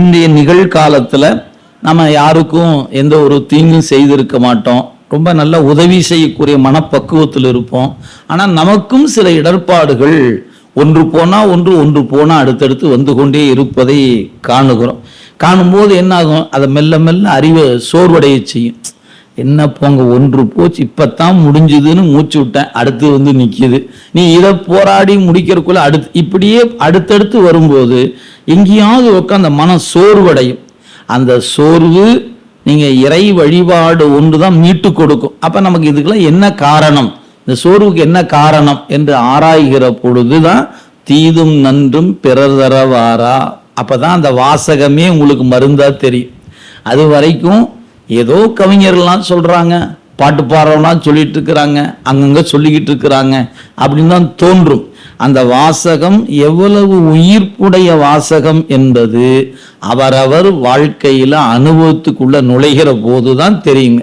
இன்றைய நிகழ்காலத்தில் நம்ம யாருக்கும் எந்த ஒரு தீங்கும் செய்திருக்க மாட்டோம். ரொம்ப நல்ல உதவி செய்யக்கூடிய மனப்பக்குவத்தில் இருப்போம். ஆனால் நமக்கும் சில இடர்பாடுகள் ஒன்று போனால் ஒன்று ஒன்று போனால் அடுத்தடுத்து வந்து கொண்டே இருப்பதை காணுகிறோம். காணும்போது என்னாகும்? அதை மெல்ல மெல்ல அறிவை சோர்வடைய செய்யும். என்ன போங்க ஒன்று போச்சு இப்பத்தான் முடிஞ்சுதுன்னு மூச்சு விட்டேன் அடுத்து வந்து நிற்கிது நீ இதை போராடி முடிக்கிறதுக்குள்ள அடுத்து இப்படியே அடுத்தடுத்து வரும்போது எங்கேயாவது உட்காந்து மனம் சோர்வடையும். அந்த சோர்வு நீங்கள் இறை வழிபாடு ஒன்று தான் மீட்டு கொடுக்கும். அப்போ நமக்கு இதுக்கெல்லாம் என்ன காரணம்? இந்த சோர்வுக்கு என்ன காரணம் என்று ஆராய்கிற பொழுது தான் தீதும் நன்றும் பிறர் தரவாரா? அப்பதான் அந்த வாசகமே உங்களுக்கு மருந்தாக தெரியும். அது வரைக்கும் ஏதோ கவிஞர்லாம் சொல்கிறாங்க பாட்டு பாடுறவங்களாம் சொல்லிட்டு இருக்கிறாங்க அங்கங்கே சொல்லிக்கிட்டு இருக்கிறாங்க அப்படின்னு தான் தோன்றும். அந்த வாசகம் எவ்வளவு உயிர்ப்புடைய வாசகம் என்பது அவரவர் வாழ்க்கையில் அனுபவத்துக்குள்ளே நுழைகிற போது தான் தெரியுங்க